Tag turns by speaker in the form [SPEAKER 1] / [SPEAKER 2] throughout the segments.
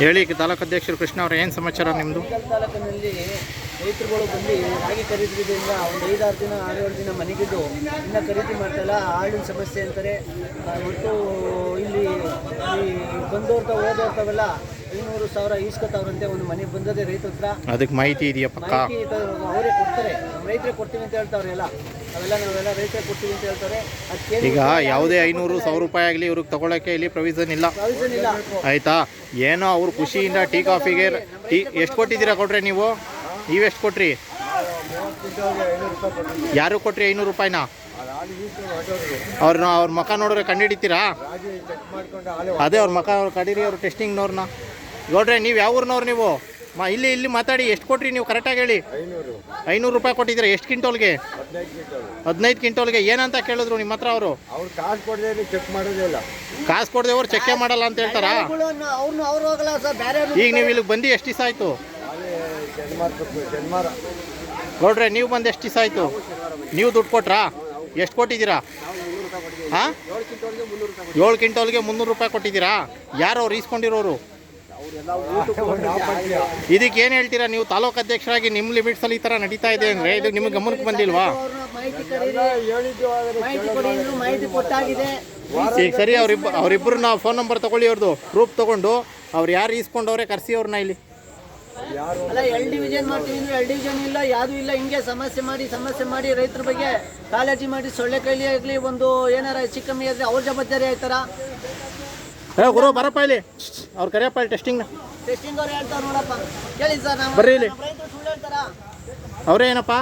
[SPEAKER 1] ಹೇಳಿ, ತಾಲೂಕು ಅಧ್ಯಕ್ಷರು ಕೃಷ್ಣ ಅವರೇ, ಏನು ಸಮಾಚಾರ ನಿಮ್ಮದು
[SPEAKER 2] ತಾಲೂಕಿನಲ್ಲಿ ರೈತರುಗಳು ಬಂದು ರಾಗಿ ಖರೀದಿದಿಂದ ಒಂದು ಐದಾರು ದಿನ, ಆರೇಳು ದಿನ ಮನೆಗಿದ್ದು ಇನ್ನೂ ಖರೀದಿ ಮಾಡ್ತಾಯಿಲ್ಲ ಹಾಳಿನ ಸಮಸ್ಯೆ ಅಂತಾರೆ. ಮತ್ತು ಇಲ್ಲಿ ಈ ಬಂದೋರ್ತ ಐನೂರು ಸಾವಿರ ಈಸ್ಕೊತಾವ್ರಂತೆ ಒಂದು ಮನೆ ಬಂದದೆ ರೈತ ಹತ್ರ.
[SPEAKER 1] ಅದಕ್ಕೆ ಮಾಹಿತಿ ಇದೆಯಾ ಪಕ್ಕ?
[SPEAKER 2] ಮಾಹಿತಿ ಅವರೇ ಕೊಡ್ತಾರೆ. ನಮ್ಮ ರೈತರೇ ಕೊಡ್ತೀವಿ ಅಂತ ಹೇಳ್ತಾವ್ರೆ ಎಲ್ಲ. ಅವೆಲ್ಲ ನಾವೆಲ್ಲ ರೈತರೇ ಕೊಡ್ತೀವಿ ಅಂತ ಹೇಳ್ತಾರೆ ಅದಕ್ಕೆ
[SPEAKER 1] ಈಗ ಯಾವುದೇ ಐನೂರು ಸಾವಿರ ರೂಪಾಯಿ ಆಗಲಿ ಇವ್ರಿಗೆ ತಗೊಳಕ್ಕೆ ಇಲ್ಲಿ ಪ್ರೊವಿಷನ್ ಇಲ್ಲ.
[SPEAKER 2] ಪ್ರಾವಿಷನ್ ಇಲ್ಲ.
[SPEAKER 1] ಆಯ್ತಾ? ಏನೋ ಅವ್ರ ಖುಷಿಯಿಂದ ಟೀ ಕಾಫಿಗೆ ಟೀ ಎಷ್ಟು ಕೊಟ್ಟಿದ್ದೀರಾ ಕೊಟ್ರೆ ನೀವು? ನೀವೆಷ್ಟು ಕೊಟ್ರಿ? ಯಾರು ಕೊಟ್ರಿ ಐನೂರು ರೂಪಾಯಿನ? ಅವ್ರನ್ನ ಅವ್ರ ಮಖ ನೋಡಿದ್ರೆ ಕಂಡುಹಿಡಿತೀರಾ ಅದೇ ಅವ್ರ ಮಖ ಅವ್ರು ಕಡೀರಿ ಅವ್ರ ಟೆಸ್ಟಿಂಗ್ನವ್ರನ್ನ ನೋಡ್ರೆ ನೀವು ಯಾವ ಊರಿನವ್ರು ನೀವು? ಮಾ ಇಲ್ಲಿ ಇಲ್ಲಿ ಮಾತಾಡಿ ಎಷ್ಟು ಕೊಟ್ರಿ ನೀವು? ಕರೆಕ್ಟಾಗಿ ಹೇಳಿ. ಐನೂರು. ರೂಪಾಯಿ ಕೊಟ್ಟಿದ್ದೀರಾ? ಎಷ್ಟು ಕ್ವಿಂಟೋಲ್ಗೆ? ಹದಿನೈದು ಕಿಂಟೋಲ್ಗೆ ಏನಂತ ಕೇಳಿದ್ರು ನಿಮ್ಮ ಹತ್ರ ಅವರು?
[SPEAKER 3] ಅವ್ರು ಕಾಸು ಕೊಡದೆ ಚೆಕ್ ಮಾಡೋದೇ ಇಲ್ಲ.
[SPEAKER 1] ಕಾಸು ಕೊಡದೆ ಅವ್ರು ಚೆಕ್ ಮಾಡಲ್ಲ ಅಂತ ಹೇಳ್ತಾರಾ? ಈಗ ನೀವು ಇಲ್ಲಿಗೆ ಬಂದು ಎಷ್ಟು ದಿವಸ ಆಯಿತು? ನೋಡ್ರೆ ನೀವು ಬಂದು ಎಷ್ಟು ದಿವಸ ಆಯಿತು? ನೀವು ದುಡ್ಡು ಕೊಟ್ರಾ? ಎಷ್ಟು ಕೊಟ್ಟಿದ್ದೀರಾ? ಹಾಂ? ಏಳು ಕಿಂಟೋಲ್ಗೆ ಮುನ್ನೂರು ರೂಪಾಯಿ ಕೊಟ್ಟಿದ್ದೀರಾ? ಯಾರು ಅವ್ರು ಈಸ್ಕೊಂಡಿರೋರು? ಇದಕ್ಕೆ ಏನು ಹೇಳ್ತೀರಾ? ನೀವು ತಾಲೂಕು ಅಧ್ಯಕ್ಷರಾಗಿ ನಿಮ್ಮ ಲಿಮಿಟ್ಸಲ್ಲಿ ಈ ಥರ ನಡೀತಾ ಇದೆ ಅಂದರೆ ಇದು ನಿಮಗೆ ಗಮನಕ್ಕೆ ಬಂದಿಲ್ವಾ? ಈಗ ಸರಿ ಅವ್ರಿಬ್ಬ ನಾವು ಫೋನ್ ನಂಬರ್ ತಗೊಳ್ಳಿ ಅವ್ರದ್ದು ಪ್ರೂಫ್ ತಗೊಂಡು ಅವ್ರು ಯಾರು ಈಸ್ಕೊಂಡವ್ರೆ ಕರ್ಸಿ ಅವ್ರನ್ನ ಇಲ್ಲಿ.
[SPEAKER 2] ಅಲ್ಲ ಎಲ್ ಡಿವಿಷನ್ ಮಾಡ್ತೀವಿ ಅಂದ್ರೆ ಎಲ್ ಡಿವಿಷನ್ ಇಲ್ಲ ಯಾವುದು ಇಲ್ಲ ಹಿಂಗೆ ಸಮಸ್ಯೆ ಮಾಡಿ ಸಮಸ್ಯೆ ಮಾಡಿ ರೈತರ ಬಗ್ಗೆ ಕಾಳಜಿ ಮಾಡಿ ಸೊಳ್ಳೆ ಕೈಲಿ ಆಗಲಿ ಒಂದು ಏನಾರ ಹೆಚ್ಚು ಕಮ್ಮಿ ಆದರೆ ಅವ್ರ ಜವಾಬ್ದಾರಿ ಆಯ್ತಾರ
[SPEAKER 1] ಏ ಗುರು ಬರಪ್ಪ ಇಲ್ಲಿ. ಅವ್ರು ಕರೆಯಪ್ಪ ಇಲ್ಲಿ ಟೆಸ್ಟಿಂಗ್ನ
[SPEAKER 2] ಟೆಸ್ಟಿಂಗ್ ಅವ್ರು ಹೇಳ್ತಾರೆ ನೋಡಪ್ಪ. ಕೇಳಿ ಸರ್ ನಮ್ಮ
[SPEAKER 1] ಬರ್ರಿ ಇಲ್ಲಿ.
[SPEAKER 2] ನಮ್ಮ ರೈತರು ಸುಳ್ಳು ಹೇಳ್ತಾರ?
[SPEAKER 1] ಅವರೇ ಏನಪ್ಪ?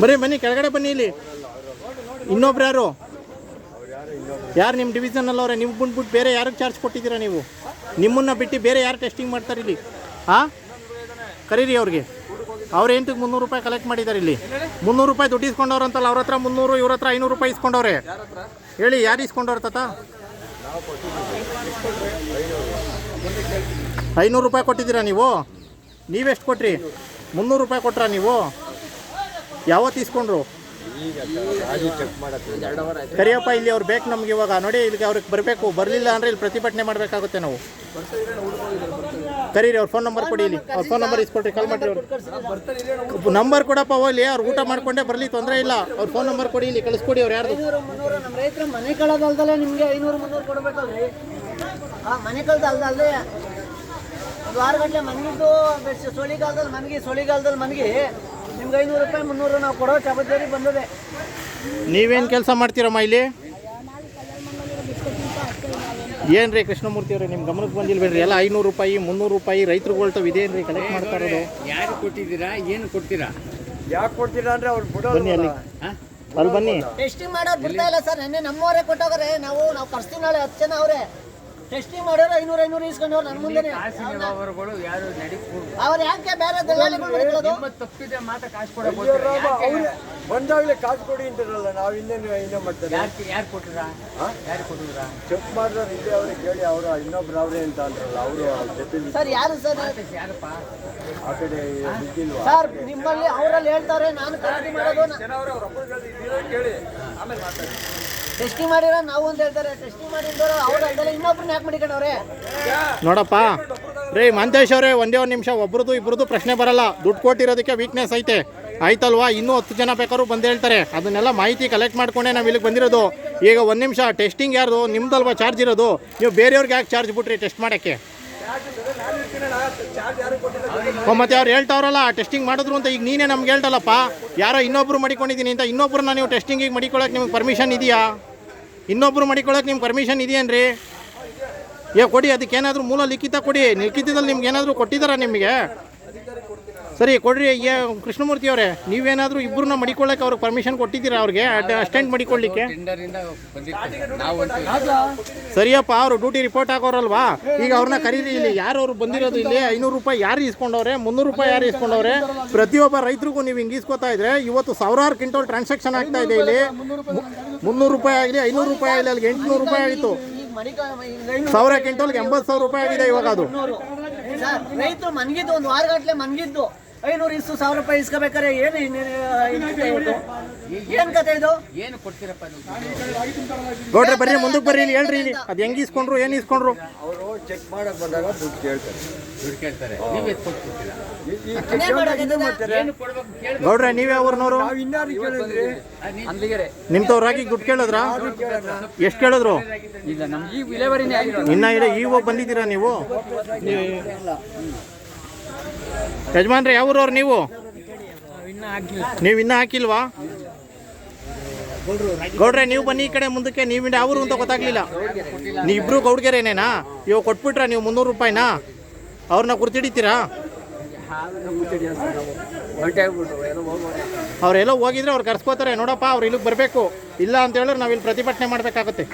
[SPEAKER 1] ಬರ್ರಿ ಬನ್ನಿ ಕೆಳಗಡೆ ಬನ್ನಿ ಇಲ್ಲಿ. ಇನ್ನೊಬ್ರು ಯಾರು? ಯಾರು ನಿಮ್ಮ ಡಿವಿಷನಲ್ಲವ್ರೆ ಅವರೇ ನೀವು ಬಂದ್ಬಿಟ್ಟು ಬೇರೆ ಯಾರಿಗೆ ಚಾರ್ಜ್ ಕೊಟ್ಟಿದ್ದೀರಾ ನೀವು? ನಿಮ್ಮನ್ನ ಬಿಟ್ಟು ಬೇರೆ ಯಾರು ಟೆಸ್ಟಿಂಗ್ ಮಾಡ್ತಾರೆ ಇಲ್ಲಿ? ಹಾಂ ಕರೀರಿ ಅವ್ರಿಗೆ. ಅವ್ರು ಎಂತಕ್ಕೆ ಮುನ್ನೂರು ರೂಪಾಯಿ ಕಲೆಕ್ಟ್ ಮಾಡಿದ್ದಾರೆ ಇಲ್ಲಿ. ಮುನ್ನೂರು ರೂಪಾಯಿ ದುಡ್ಡು ಇಸ್ಕೊಂಡವ್ರು ಅಂತಲ್ಲ ಅವ್ರ ಹತ್ರ ಮುನ್ನೂರು ಇವ್ರ ಹತ್ರ ಐನೂರು ರೂಪಾಯಿ ಇಸ್ಕೊಂಡವ್ರೆ. ಹೇಳಿ ಯಾರು ಇಸ್ಕೊಂಡವ್ರ ತಾತ? ಐನೂರು ರೂಪಾಯಿ ಕೊಟ್ಟಿದ್ದೀರಾ ನೀವು? ನೀವೆಷ್ಟು ಕೊಟ್ರಿ? ಮುನ್ನೂರು ರೂಪಾಯಿ ಕೊಟ್ರಾ ನೀವು? ಯಾವತ್ತು ಇಸ್ಕೊಂಡ್ರು? ಕರಿಯಪ್ಪ, ಇಲ್ಲಿ ಅವ್ರು ಬೇಕು ನಮ್ಗೆ ಇವಾಗ. ನೋಡಿ, ಇಲ್ಲಿಗೆ ಅವ್ರಿಗೆ ಬರಬೇಕು. ಬರಲಿಲ್ಲ ಅಂದರೆ ಇಲ್ಲಿ ಪ್ರತಿಭಟನೆ ಮಾಡಬೇಕಾಗುತ್ತೆ ನಾವು. ಕರೀರಿ, ಅವ್ರ ಫೋನ್ ನಂಬರ್ ಕೊಡಿ ಇಲ್ಲಿ. ಅವ್ರ ಫೋನ್ ನಂಬರ್ ಇಸ್ಕೊಟ್ರಿ ಕಾಲ್ ಮಾಡಿರಿ ಅವ್ರು. ನಂಬರ್ ಕೊಡಪ್ಪ, ಹೋಗ್ಲಿ. ಅವ್ರು ಊಟ ಮಾಡ್ಕೊಂಡೆ ಬರಲಿ, ತೊಂದರೆ ಇಲ್ಲ. ಅವ್ರ ಫೋನ್ ನಂಬರ್ ಕೊಡಿ ಇಲ್ಲಿ, ಕಳಿಸ್ಕೊಡಿ ಅವ್ರು ಯಾರ್ದು.
[SPEAKER 2] ಮನೆ ನಿಮಗೆ ಐನೂರು, ಮುನ್ನೂರು ಆ, ಮನೆ ಒಂದು ವಾರ ಗಂಟೆ ಮನಗಿದ್ದು ಸೊಳಿಗಾಲದಲ್ಲಿ ಮನಗಿ ಸೊಳಿಗಾಲದಲ್ಲಿ ಮನಗಿ ನಿಮ್ಗೆ ಐನೂರು ರೂಪಾಯಿ ಮುನ್ನೂರು ನಾವು ಕೊಡೋ ಜವಾಬ್ದಾರಿ ಬಂದಿದೆ.
[SPEAKER 1] ನೀವೇನು ಕೆಲಸ ಮಾಡ್ತೀರಮ್ಮ ಇಲ್ಲಿ? ಏನು ರೀ ಕೃಷ್ಣಮೂರ್ತಿ ಅವರೇ ನಿಮ್ಮ ಗಮನಕ್ಕೆ ಬಂದಿಲ್ಲ ಬಿಡ್ರಿ. ಎಲ್ಲ ಐನೂರು ರೂಪಾಯಿ ಮುನ್ನೂರು ರೂಪಾಯಿ ರೈತರು ಇದೇನು ರೀ ಕಲೆಕ್ಟ್ ಮಾಡ್ತಾ ಇರೋದು?
[SPEAKER 4] ಯಾರು ಕೊಟ್ಟಿದ್ದೀರಾ? ಏನು ಕೊಡ್ತೀರಾ?
[SPEAKER 3] ಯಾಕೆ ಕೊಡ್ತೀರಾ ಅಂದ್ರೆ ಅವ್ರು
[SPEAKER 1] ಬನ್ನಿ ಅಲ್ಲಿ.
[SPEAKER 3] ಬಿಡೋದು
[SPEAKER 1] ಅಲ್ಲಿ ಬನ್ನಿ.
[SPEAKER 2] ಟೆಸ್ಟಿಂಗ್ ಮಾಡೋದು ಬಿಡ್ತಾ ಇಲ್ಲ ಸರ್. ನೆನ್ನೆ ನಮ್ಮವರೇ ಕೊಟ್ಟೋಗ್ರೆ ನಾವು ನಾವು ಕರ್ಸ್ತೀವಿ ನಾಳೆ ಹತ್ತು ಜನ ಅವರೇ. ಟೆಸ್ಟಿಂಗ್ ಮಾಡೋರು ಐನೂರು ಐನೂರು ಇಸ್ಕೊಂಡವ್ರು ನನ್ನ ಮುಂದೆ
[SPEAKER 4] ಕಾಸಿನ ವ್ಯವಹಾರಗಳು ಯಾರು ನಡೀಕೂಡ್ದು
[SPEAKER 2] ಅವ್ರು ಯಾಕೆ ಬೇರೆ ದಲ್ಲಾಳಿಗಳು
[SPEAKER 4] ನಿಮ್ಮ ತಪ್ಪಿದೆ ಕಾಸು
[SPEAKER 3] ಬಂದಾಗಲೇ ಕಾಸು ಕೊಡಿ ಅಂತಾರಲ್ಲ ನಾವು ಇನ್ನೇನು ಇನ್ನೇ ಮಾಡ್ತಾರೆ?
[SPEAKER 4] ಯಾಕೆ ಯಾರು ಕೊಟ್ಟಿರಾ ಯಾರು ಕೊಟ್ಟಿದ್ರಾ?
[SPEAKER 3] ಚೆಕ್ ಮಾಡಿದ್ರೆ ಇಲ್ಲೇ ಅವ್ರಿಗೆ ಕೇಳಿ ಅವರು ಇನ್ನೊಬ್ರು ಅವರೇ ಅಂತ ಅಂದ್ರಲ್ಲ ಅವರು
[SPEAKER 2] ಸರ್ ಯಾರು ಸರ್?
[SPEAKER 4] ಯಾರಪ್ಪ?
[SPEAKER 3] ಆ ಕಡೆ ಬಿದ್ದಿಲ್ವಾ?
[SPEAKER 2] ಸರ್ ನಿಮ್ಮಲ್ಲಿ ಅವರಲ್ಲಿ ಹೇಳ್ತಾರೆ ನಾನು ಖರೀದಿ ಮಾಡೋದು ಟೆಸ್ಟಿಂಗ್ ಮಾಡಿರೋ ನಾವು ಅಂತ ಹೇಳ್ತಾರೆ ಟೆಸ್ಟಿಂಗ್ ಅವ್ರು ಯಾಕೆ ಮಾಡಿಕೊಂಡವ್ರೆ.
[SPEAKER 1] ನೋಡಪ್ಪ, ರೀ ಮಂತೇಶ್ ಅವರೇ, ಒಂದೇ ಒಂದು ನಿಮಿಷ ಒಬ್ರದ್ದು ಇಬ್ರದ್ದು ಪ್ರಶ್ನೆ ಬರಲ್ಲ. ದುಡ್ಡು ಕೊಟ್ಟಿರೋದಕ್ಕೆ ವೀಕ್ನೆಸ್ ಐತೆ. ಆಯ್ತಲ್ವಾ? ಇನ್ನೂ ಹತ್ತು ಜನ ಬೇಕಾದ್ರೂ ಬಂದು ಹೇಳ್ತಾರೆ. ಅದನ್ನೆಲ್ಲ ಮಾಹಿತಿ ಕಲೆಕ್ಟ್ ಮಾಡ್ಕೊಂಡೆ ನಾವು ಇಲ್ಲಿಗೆ ಬಂದಿರೋದು. ಈಗ ಒಂದು ನಿಮಿಷ ಟೆಸ್ಟಿಂಗ್ ಯಾರ್ದು? ನಿಮ್ದಲ್ವಾ ಚಾರ್ಜ್ ಇರೋದು? ನೀವು ಬೇರೆಯವ್ರಿಗೆ ಯಾಕೆ ಚಾರ್ಜ್ ಬಿಟ್ರಿ ಟೆಸ್ಟ್ ಮಾಡೋಕ್ಕೆ? ಮತ್ತೆ ಅವ್ರು ಹೇಳ್ತಾವ್ರಲ್ಲ ಟೆಸ್ಟಿಂಗ್ ಮಾಡಿದ್ರು ಅಂತ ಈಗ ನೀನೇ ನಮ್ಗೆ ಹೇಳ್ತಲ್ಲಪ್ಪ ಯಾರೋ ಇನ್ನೊಬ್ರು ಮಡಿಕೊಂಡಿದ್ದೀನಿ ಅಂತ ಇನ್ನೊಬ್ರನ್ನ ನೀವು ಟೆಸ್ಟಿಂಗಿಗೆ ಮಡಿಕೊಳ್ಳೋಕೆ ನಿಮ್ಗೆ ಪರ್ಮಿಷನ್ ಇದೆಯಾ? ಇನ್ನೊಬ್ರು ಮಾಡಿಕೊಳ್ಳೋಕೆ ನಿಮ್ಗೆ ಪರ್ಮಿಷನ್ ಇದೆಯೇನ್ರಿ? ಏ, ಕೊಡಿ, ಅದಕ್ಕೆ ಏನಾದರೂ ಮೂಲ ಲಿಖಿತ ಕೊಡಿ. ಲಿಖಿತದಲ್ಲಿ ನಿಮ್ಗೆ ಏನಾದರೂ ಕೊಟ್ಟಿದ್ದಾರಾ ನಿಮಗೆ? ಸರಿ, ಕೊಡ್ರಿ ಏ ಕೃಷ್ಣಮೂರ್ತಿ ಅವರೇ, ನೀವೇನಾದರೂ ಇಬ್ಬರನ್ನ ಮಡಿಕೊಳ್ಳಕ್ಕೆ ಅವ್ರಿಗೆ ಪರ್ಮಿಷನ್ ಕೊಟ್ಟಿದ್ದೀರಾ ಅವ್ರಿಗೆ? ಅಸ್ಟೆಂಟ್ ಮಡಿಕೊಳ್ಳಿಕ್ಕೆ? ಸರಿಯಪ್ಪ, ಅವರು ಡ್ಯೂಟಿ ರಿಪೋರ್ಟ್ ಹಾಕೋರಲ್ವಾ? ಈಗ ಅವ್ರನ್ನ ಕರೀರಿ, ಇಲ್ಲಿ ಯಾರು ಅವ್ರು ಬಂದಿರೋದು ಇಲ್ಲಿ? ಐನೂರು ರೂಪಾಯಿ ಯಾರು ಇಸ್ಕೊಂಡವ್ರೆ ಮುನ್ನೂರು ರೂಪಾಯಿ ಯಾರು ಇಸ್ಕೊಂಡವ್ರೆ ಪ್ರತಿಯೊಬ್ಬ ರೈತರಿಗೂ ನೀವು ಹಿಂಗೆ ಇಸ್ಕೋತಾ ಇದ್ರೆ, ಇವತ್ತು ಸಾವಿರಾರು ಕ್ವಿಂಟಲ್ ಟ್ರಾನ್ಸಾಕ್ಷನ್ ಆಗ್ತಾ ಇದೆ ಇಲ್ಲಿ. ಮುನ್ನೂರು ರೂಪಾಯಿ ಆಗಲಿ, ಐನೂರು ರೂಪಾಯಿ ಆಗಲಿ ಅಲ್ಲಿಗೆ ಎಂಟುನೂರು ರೂಪಾಯಿ
[SPEAKER 2] ಆಯಿತು.
[SPEAKER 1] ಸಾವಿರ ಕ್ವಿಂಟಲ್ಗೆ ಎಂಬತ್ತು ಸಾವಿರ ರೂಪಾಯಿ ಆಗಿದೆ ಇವಾಗ ಅದು.
[SPEAKER 2] ರೈತರು ಮನ್ಗಿದ್ದು, ಒಂದು ವಾರ ಮನ್ಗಿದ್ದು. ಐನೂರು ಇಷ್ಟು ಸಾವಿರ ರೂಪಾಯಿ ಇಸ್ಕೋಬೇಕಾರೆ ಏನು ಏನ್ ಕತೆ ಇದು?
[SPEAKER 4] ಏನು ಕೊಡ್ತೀರಪ್ಪ ನೋಡ್ರಿ
[SPEAKER 1] ಗೌಡ್ರೆ ಬರ್ರಿ ಮುಂದಕ್ಕೆ ಬರ್ರಿ ಇಲ್ಲಿ ಹೇಳ್ರಿ ಇಲ್ಲಿ. ಅದು ಹೆಂಗೆ ಇಸ್ಕೊಂಡ್ರು ಏನು ಇಸ್ಕೊಂಡ್ರು?
[SPEAKER 3] ಅವರು ಚೆಕ್ ಮಾಡಕ್ ಬಂದಾಗ ದುಡ್ಡು ಕೇಳ್ತಾರೆ.
[SPEAKER 4] ದುಡ್ಡು ಕೇಳ್ತಾರೆ. ನೀವು ಕೊಡ್ತೀರಾ?
[SPEAKER 3] ಈ- ಈ ಮಾಡೋದು
[SPEAKER 4] ಏನು ಕೊಡ್ಬೇಕು
[SPEAKER 1] ಗೌಡ್ರೆ ನೀವೇ ಅವ್ರನ್ನೋರು?
[SPEAKER 3] ನಾವು ಇನ್ನಾರು ಕೇಳಿದ್ರೆ?
[SPEAKER 4] ಅಂದಿಗೆರೆ
[SPEAKER 1] ನಿಮ್ತವ್ರಾಗಿ ದುಡ್ಡು ಕೇಳಿದ್ರ? ಎಷ್ಟು ಕೇಳಿದ್ರು?
[SPEAKER 4] ಇಲ್ಲ ನಮ್ಗೆ ಈ ವಿಲೇವರಿನೇ
[SPEAKER 1] ಇನ್ನ ಇಲ್ಲ ಈಗ ಬಂದಿದ್ದೀರಾ ನೀವು ಯಜಮಾನ್ರೆ, ಯಾವ ಊರವ್ರು ನೀವು? ನೀವು ಇನ್ನೂ ಹಾಕಿಲ್ವಾ? ಗೌಡ್ರೆ, ನೀವು ಬನ್ನಿ ಈ ಕಡೆ ಮುಂದಕ್ಕೆ. ನೀವು ಇಂಡ ಊರು ಅಂತ ಗೊತ್ತಾಗ್ಲಿಲ್ಲ. ನೀವಿಬ್ರು ಗೌಡ್ಗೆರೇನೇನಾ? ಇವಾಗ ಕೊಟ್ಬಿಟ್ರ ನೀವು ಮುನ್ನೂರು ರೂಪಾಯಿನಾ? ಅವ್ರನ್ನ ಗುರ್ತಿಡಿತೀರಾ? ಅವ್ರೆಲ್ಲೋ ಹೋಗಿದ್ರೆ ಅವ್ರು ಕರ್ಸ್ಕೋತಾರೆ. ನೋಡಪ್ಪ, ಅವ್ರು ಇಲ್ಲಿಗೆ ಬರಬೇಕು. ಇಲ್ಲ ಅಂತ ಹೇಳಿದ್ರೆ ನಾವು ಇಲ್ಲಿ ಪ್ರತಿಭಟನೆ ಮಾಡಬೇಕಾಗತ್ತೆ.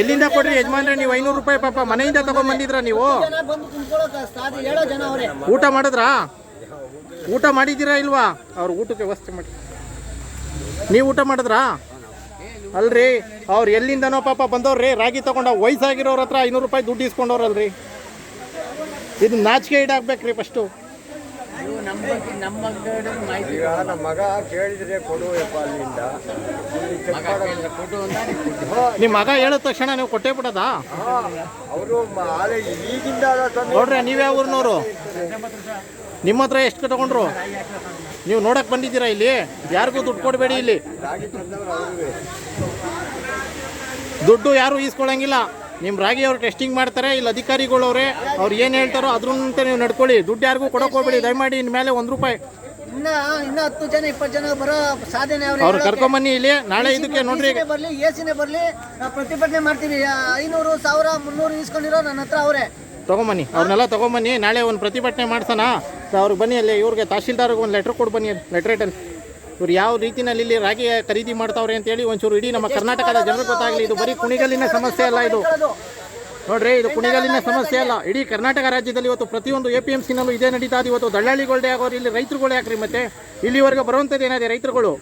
[SPEAKER 1] ಎಲ್ಲಿಂದ ಕೊಡ್ರಿ ಯಜಮಾನ್ರೆ, ನೀವು ಐನೂರು ರೂಪಾಯಿ ಪಾಪ ಮನೆಯಿಂದ ತಗೊಂಡ್ಬಂದಿದ್ರ ನೀವು? ಊಟ ಮಾಡಿದ್ರಾ? ಊಟ ಮಾಡಿದ್ದೀರಾ ಇಲ್ವಾ? ಅವ್ರ ಊಟಕ್ಕೆ ವ್ಯವಸ್ಥೆ ಮಾಡಿ. ನೀವು ಊಟ ಮಾಡಿದ್ರಾ? ಅಲ್ರಿ, ಅವ್ರು ಎಲ್ಲಿಂದನೋ ಪಾಪ ಬಂದವ್ರಿ ರಾಗಿ ತಗೊಂಡ ವಯಸ್ಸಾಗಿರೋರ ಹತ್ರ ಐನೂರು ರೂಪಾಯಿ ದುಡ್ಡು ಇಸ್ಕೊಂಡವ್ರಲ್ರಿ. ಇದು ನಾಚಿಕೆ ಈಡಾಗ್ಬೇಕ್ರಿ ಫಸ್ಟು
[SPEAKER 3] ಈಗ ನಮ್ಮ ಮಗ ಕೇಳಿದ್ರೆ ಕೊಡು ಯಪ್ಪ ಅಲ್ಲಿಂದ. ಇಲ್ಲಿ
[SPEAKER 1] ನಿಮ್ಮ ಮಗ ಹೇಳಿದ ತಕ್ಷಣ ನೀವು ಕೊಟ್ಟೇ ಬಿಡೋದಾ?
[SPEAKER 3] ಅವರು ಆಲೆ ಈಗಿಂದ
[SPEAKER 1] ನೋಡ್ರಿ ನೀವ್ಯಾವ ಊರಿನವರು? ನಿಮ್ಮ ಹತ್ರ ಎಷ್ಟು ತಗೊಂಡ್ರು? ನೀವು ನೋಡಕ್ ಬಂದಿದ್ದೀರಾ ಇಲ್ಲಿ? ಯಾರಿಗೂ ದುಡ್ಡು ಕೊಡಬೇಡಿ ಇಲ್ಲಿ.
[SPEAKER 3] ರಾಗಿ ತಂದವ್ರು ಅವ್ರಿಗೆ
[SPEAKER 1] ದುಡ್ಡು ಯಾರು ಈಸ್ಕೊಳಂಗಿಲ್ಲ. ನಿಮ್ಮ ರಾಗಿ ಅವ್ರು ಟೆಸ್ಟಿಂಗ್ ಮಾಡ್ತಾರೆ ಇಲ್ಲಿ ಅಧಿಕಾರಿಗಳವ್ರೆ ಅವ್ರು ಏನು ಹೇಳ್ತಾರೋ ಅದ್ರಂತೆ ನೀವು ನಡ್ಕೊಳ್ಳಿ. ದುಡ್ಡು ಯಾರಿಗೂ ಕೊಡೋಕೆ ಹೋಗ್ಬೇಡಿ ದಯಮಾಡಿ ಇನ್ಮೇಲೆ ಒಂದು ರೂಪಾಯಿ.
[SPEAKER 2] ಇನ್ನ ಇನ್ನ ಹತ್ತು ಜನ ಇಪ್ಪತ್ತು ಜನ ಬರೋ ಸಾಧನೆ ಅವ್ರೆ
[SPEAKER 1] ಕರ್ಕೊಂಬನ್ನಿ ಇಲ್ಲಿ ನಾಳೆ ಇದಕ್ಕೆ ನೋಡ್ರಿ.
[SPEAKER 2] ಬರ್ಲಿ ಎಸಿನೇ ಬರ್ಲಿ ಪ್ರತಿಭಟನೆ ಮಾಡ್ತೀವಿ. ಐನೂರು ಸಾವಿರ ಮುನ್ನೂರು ಇಸ್ಕೊಂಡಿರೋ ನನ್ನ ಹತ್ರ ಅವರೇ.
[SPEAKER 1] ತಗೊಂಬನ್ನಿ ಅವ್ರನ್ನೆಲ್ಲ ತಗೊಂಬನ್ನಿ ನಾಳೆ ಒಂದು ಪ್ರತಿಭಟನೆ ಮಾಡ್ಸೋಣ. ಅವ್ರಿಗೆ ಬನ್ನಿ ಅಲ್ಲಿ ಇವ್ರಿಗೆ ತಹಶೀಲ್ದಾರ್ಗೆ ಒಂದು ಲೆಟ್ರ್ ಕೊಡು ಬನ್ನಿ ಲೆಟ್ರೇಟಲ್ಲಿ ಇವ್ರು ಯಾವ ರೀತಿಯಲ್ಲಿ ಇಲ್ಲಿ ರಾಗಿ ಖರೀದಿ ಮಾಡ್ತಾವ್ರೆ ಅಂತೇಳಿ ಒಂಚೂರು ಇಡೀ ನಮ್ಮ ಕರ್ನಾಟಕದ ಜನರಿಗೆ ಗೊತ್ತಾಗಲಿ ಇದು ಬರೀ ಕುಣಿಗಲ್ಲಿನ ಸಮಸ್ಯೆ ಅಲ್ಲ ಇದು. ನೋಡ್ರಿ ಇದು ಕುಣಿಗಲ್ಲಿನ ಸಮಸ್ಯೆ ಅಲ್ಲ. ಇಡೀ ಕರ್ನಾಟಕ ರಾಜ್ಯದಲ್ಲಿ ಇವತ್ತು ಪ್ರತಿಯೊಂದು ಎ ಪಿ ಎಂ ಸಿನಲ್ಲೂ ಇದೇ ನಡೀತಾ ಇದೆ. ಇವತ್ತು ದಳ್ಳಾಳಿಗಳೇ ಆಗೋರು ಇಲ್ಲಿ ರೈತರುಗಳು ಯಾಕ್ರಿ ಮತ್ತೆ. ಇಲ್ಲಿವರೆಗೆ ಬರುವಂಥದ್ದು ಏನಿದೆ ರೈತರುಗಳು?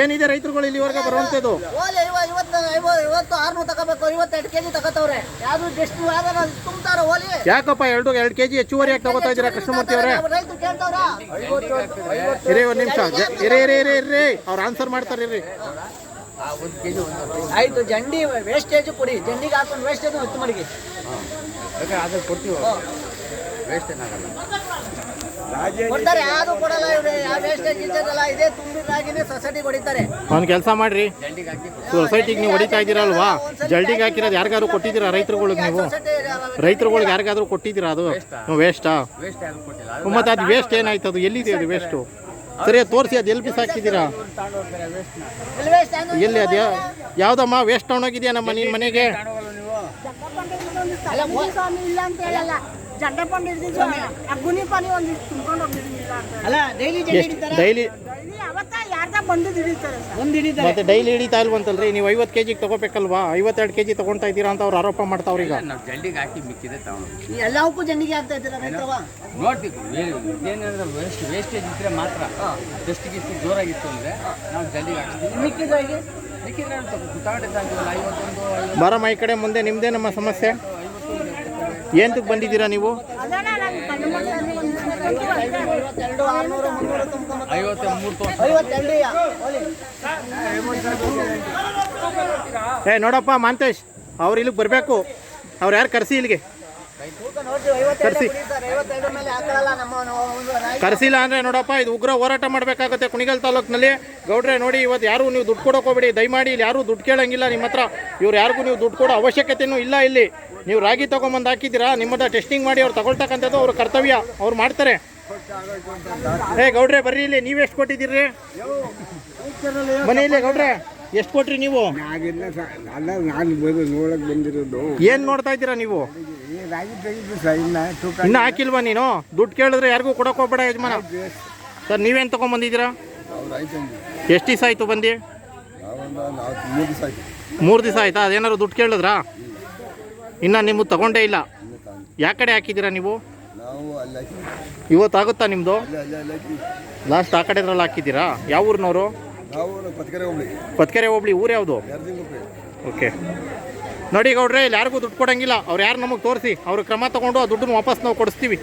[SPEAKER 1] ಏನಿದೆ ರೈತರುಗಳು ಇಲ್ಲಿವರೆಗೆ ಬರುವಂಥದ್ದು?
[SPEAKER 2] ಓಲೆ ಇವ ಇವತ್ತು ಐವ- ಇವತ್ತು ಆರ್ನೂರು ತಗೋಬೇಕು ಇವತ್ತೆರಡು ಕೆಜಿ ತಗೋತವ್ರೆ. ಯಾವ್ದು ಎಷ್ಟು ಯಾವ್ದಾರ ತುಂಬ್ತಾರ ಓಲಿ.
[SPEAKER 1] ಯಾಕಪ್ಪ ಎರಡು ಎರಡು ಕೆಜಿ ಹೆಚ್ಚುವರಿ ಯಾಕೆ ತಗೋತಾ ಇದ್ದೀರಾ ಕೃಷ್ಣಮೂರ್ತಿ ಅವರೇ? ಇರೇ ಒಂದು ನಿಮಿಷ ಇರೇ ಇರೇ ಇರೇ ಇರ್ರಿ ಅವ್ರು ಆನ್ಸರ್ ಮಾಡ್ತಾರೆ ಇರ್ರಿ
[SPEAKER 2] ಆಯ್ತು ಜಂಡಿ ವೇಸ್ಟೇಜ್ ಕೊಡಿ. ಜಂಡಿಗೆ ಹಾಕೊಂಡು ವೇಸ್ಟೇಜ್ ಹೊತ್ತು ಮಡಿಗೆ.
[SPEAKER 4] ಕೊಡ್ತೀವಿ. ವೇಸ್ಟ್ ಏನಾಗಲ್ಲ.
[SPEAKER 2] ಕೊಡ್ತಾರೆ ಯಾರು ಕೊಡಲ್ಲ ಇವ್ರೆ ಯಾವ ವೇಸ್ಟೇಜ್ ಇದ್ದದಲ್ಲ ಇದೇ ತುಂಬಿದಾಗಿನೇ ಸೊಸೈಟಿಗೆ ಹೊಡಿತಾರೆ.
[SPEAKER 1] ಒಂದು ಕೆಲಸ ಮಾಡ್ರಿ. ಸೊಸೈಟಿಗೆ ನೀವು ಹೊಡಿತಾ ಇದ್ದೀರಲ್ವಾ? ಜಲ್ಡಿಗೆ ಹಾಕಿರೋದು ಯಾರಿಗಾದ್ರು ಕೊಟ್ಟಿದ್ದೀರಾ ರೈತರುಗಳಿಗೆ ನೀವು? ರೈತರುಗಳಿಗೆ ಯಾರಿಗಾದ್ರೂ ಕೊಟ್ಟಿದ್ದೀರಾ ಅದು? ವೇಸ್ಟಾ
[SPEAKER 4] ವೇಸ್ಟ್
[SPEAKER 1] ಮತ್ತೆ ಅದು ವೇಸ್ಟ್ ಏನಾಯ್ತು ಅದು? ಎಲ್ಲಿದೆ ಅದು ವೇಸ್ಟು ಸರಿ ತೋರಿಸಿ ಅದು ಎಲ್ಲಿ ಬಿಸಾಕಿದ್ದೀರಾ?
[SPEAKER 2] ಎಲ್ಲಿ
[SPEAKER 1] ಅದು ಯಾವುದಮ್ಮ ವೇಸ್ಟ್ ತಗೊಂಡೋಗಿದ್ಯಾ ನಮ್ಮ ನಿನ್ನ ಮನೆಗೆ?
[SPEAKER 5] ಅಲ್ಲ ಸ್ವಾಮಿ ಇಲ್ಲ ಅಂತ ಹೇಳಲ್ಲ. ಜಂಡೆ ಪಂಡ್ ಹಿಡಿದಿದ್ವಿ ಗುಣಿ ಪಾನಿ ಒಂದಿಷ್ಟು ತುಂಬ್ಕೊಂಡು ಹೋಗಿದ್ದೀನಿ ಇಲ್ಲ ಅಂತ.
[SPEAKER 2] ಅಲ್ಲ ಡೈಲಿ ಜಂಡಿ
[SPEAKER 1] ಎಷ್ಟು?
[SPEAKER 2] ಹಿಡಿತಾರ?
[SPEAKER 1] ಡೈಲಿ
[SPEAKER 5] ಡೈಲಿ ಅವತ್ತ ಯಾರ್ದ ಬಂದು ಹಿಡಿತಾರೆ ಸರ್.
[SPEAKER 2] ಒಂದ್ ಹಿಡಿತಾರೆ.
[SPEAKER 1] ಮತ್ತೆ ಡೈಲಿ ಹಿಡಿತಾ ಇಲ್ವಂತಲ್ರಿ ನೀವು ಐವತ್ತು ಕೆ ಜಿಗೆ ತಗೋಬೇಕಲ್ವಾ? ಐವತ್ತೆರಡು ಕೆ ಜಿ ಇದ್ದೀರಾ ಅಂತ ಅವ್ರು ಆರೋಪ ಮಾಡ್ತಾವ್ರಿ
[SPEAKER 4] ನಾವು ಜಲ್ಡಿಗೆ ಹಾಕಿ ಮಿಕ್ಕಿದೆ ತಗೊಂಡು
[SPEAKER 2] ಈ ಎಲ್ಲವಕ್ಕೂ ಜಂಡಿಗೆ ಆಗ್ತಾ ಇದ್ದೀರಾ ರೈತವ
[SPEAKER 4] ನೋಡ್ತೀವಿ ಇದೇನಂದ್ರೆ ವೇಸ್ಟ್ ವೇಸ್ಟೇಜ್ ಇದ್ರೆ ಮಾತ್ರ. ಇಷ್ಟು ಜೋರಾಗಿತ್ತು ಅಂದ್ರೆ ನಾವು ಜಲ್ದಿಗೆ ಹಾಕ್ತೀವಿ.
[SPEAKER 2] ಮಿಕ್ಕಿದಾಗಿ
[SPEAKER 4] ಮಿಕ್ಕಿದ್ರೆ ತಗೊಂಡಿದ್ದಾಗಿಲ್ಲ ಐವತ್ತೊಂದು ಐವತ್ತು.
[SPEAKER 1] ಬಾರಮ್ಮ ಈ ಕಡೆ ಮುಂದೆ ನಿಮ್ಮದೇ ನಮ್ಮ ಸಮಸ್ಯೆ? ಏಂತಕ್ಕೆ ಬಂದಿದ್ದೀರಾ ನೀವು? ಏ ನೋಡಪ್ಪ ಮಾಂತೇಶ್ ಅವ್ರು ಇಲ್ಲಿಗೆ ಬರಬೇಕು. ಅವ್ರು ಯಾರು ಕರೆಸಿ ಇಲ್ಲಿಗೆ? ಕರ್ಸಿ.
[SPEAKER 2] ಬಿಡಿ ಸರ್ ಐವತ್ತೆರಡು ಮೇಲೆ ಹಾಕಲ್ಲ ನಮ್ಮ ಒಂದು ರಾಗಿ
[SPEAKER 1] ಕರೆಸಿಲ್ಲ ಅಂದರೆ ನೋಡಪ್ಪ ಇದು ಉಗ್ರ ಹೋರಾಟ ಮಾಡಬೇಕಾಗುತ್ತೆ ಕುಣಿಗಲ್ ತಾಲೂಕಿನಲ್ಲಿ. ಗೌಡ್ರೆ ನೋಡಿ ಇವತ್ತು ಯಾರು ನೀವು ದುಡ್ಡು ಕೊಡೋಕೆ ಹೋಗ್ಬೇಡಿ. ದಯಮಾಡಿ ಇಲ್ಲಿ ಯಾರೂ ದುಡ್ಡು ಕೇಳಂಗಿಲ್ಲ ನಿಮ್ಮ ಹತ್ರ. ಇವ್ರು ಯಾರಿಗೂ ನೀವು ದುಡ್ಡು ಕೊಡೋ ಅವಶ್ಯಕತೆನೂ ಇಲ್ಲ ಇಲ್ಲಿ. ನೀವು ರಾಗಿ ತೊಗೊಂಬಂದು ಹಾಕಿದ್ದೀರಾ? ನಿಮ್ಮದ ಟೆಸ್ಟಿಂಗ್ ಮಾಡಿ ಅವ್ರು ತಗೊಳ್ತಕ್ಕಂಥದ್ದು ಅವ್ರ ಕರ್ತವ್ಯ. ಅವ್ರು ಮಾಡ್ತಾರೆ. ಏ ಗೌಡ್ರೆ ಬರ್ರಿ ಇಲ್ಲಿ. ನೀವು ಎಷ್ಟು ಕೊಟ್ಟಿದ್ದೀರಿ? ಬನ್ನಿ ಇಲ್ಲಿ ಗೌಡ್ರೆ ಎಷ್ಟು ಕೊಟ್ರಿ ನೀವು?
[SPEAKER 6] ನಾನು ಬಂದಿರೋದು.
[SPEAKER 1] ಏನು ನೋಡ್ತಾ ಇದ್ದೀರಾ ನೀವು?
[SPEAKER 6] ರಾಗಿ ತೆಗೆದು ಸರ್ ಇನ್ನ ತೂಕ
[SPEAKER 1] ಇನ್ನು ಹಾಕಿಲ್ವಾ ನೀನು? ದುಡ್ಡು ಕೇಳಿದ್ರೆ ಯಾರಿಗೂ ಕೊಡಕ್ಕೆ ಹೋಗ್ಬೇಡ ಯಜಮಾನ. ಸರ್ ನೀವೇನು ತೊಗೊಂಬಂದಿದ್ದೀರಾ ಎಷ್ಟು ದಿವಸ ಆಯಿತು ಬಂದು?
[SPEAKER 3] ಮೂರು ದಿವಸ ಆಯ್ತು?
[SPEAKER 1] ಮೂರು ದಿವಸ ಆಯ್ತಾ ಅದೇನಾದ್ರು ದುಡ್ಡು ಕೇಳಿದ್ರಾ? ಇನ್ನ ನಿಮ್ಮದು ತಗೊಂಡೇ ಇಲ್ಲ. ಯಾವ ಕಡೆ ಹಾಕಿದ್ದೀರಾ ನೀವು?
[SPEAKER 3] ನಾವು ಅಲ್ಲಿ
[SPEAKER 1] ಇವತ್ತು ಆಗುತ್ತಾ ನಿಮ್ಮದು
[SPEAKER 3] ಅಲ್ಲಿ ಅಲ್ಲಿ ಅಲ್ಲಿ
[SPEAKER 1] ಲಾಸ್ಟ್ ಆ ಕಡೆದ್ರಲ್ಲಿ ಹಾಕಿದ್ದೀರಾ? ಯಾವ ಊರಿನವರು?
[SPEAKER 3] ನಾವು ಪತ್ಕರೆ ಹೋಗ್ಲಿ
[SPEAKER 1] ಪತ್ಕೆರೆ ಹೋಬ್ಳಿ ಊರು ಯಾವುದು?
[SPEAKER 3] ಎರಡು
[SPEAKER 1] ಓಕೆ ನೋಡಿ ಗೌಡ್ರೆ, ಇಲ್ಲಿ ಯಾರಿಗೂ ದುಡ್ಡು ಕೊಡಂಗಿಲ್ಲ. ಅವ್ರು ಯಾರು ನಮಗೆ ತೋರಿಸಿ, ಅವ್ರ ಕ್ರಮ ತಗೊಂಡು ಆ ದುಡ್ಡನ್ನು ವಾಪಸ್ ನಾವು ಕೊಡಿಸ್ತೀವಿ.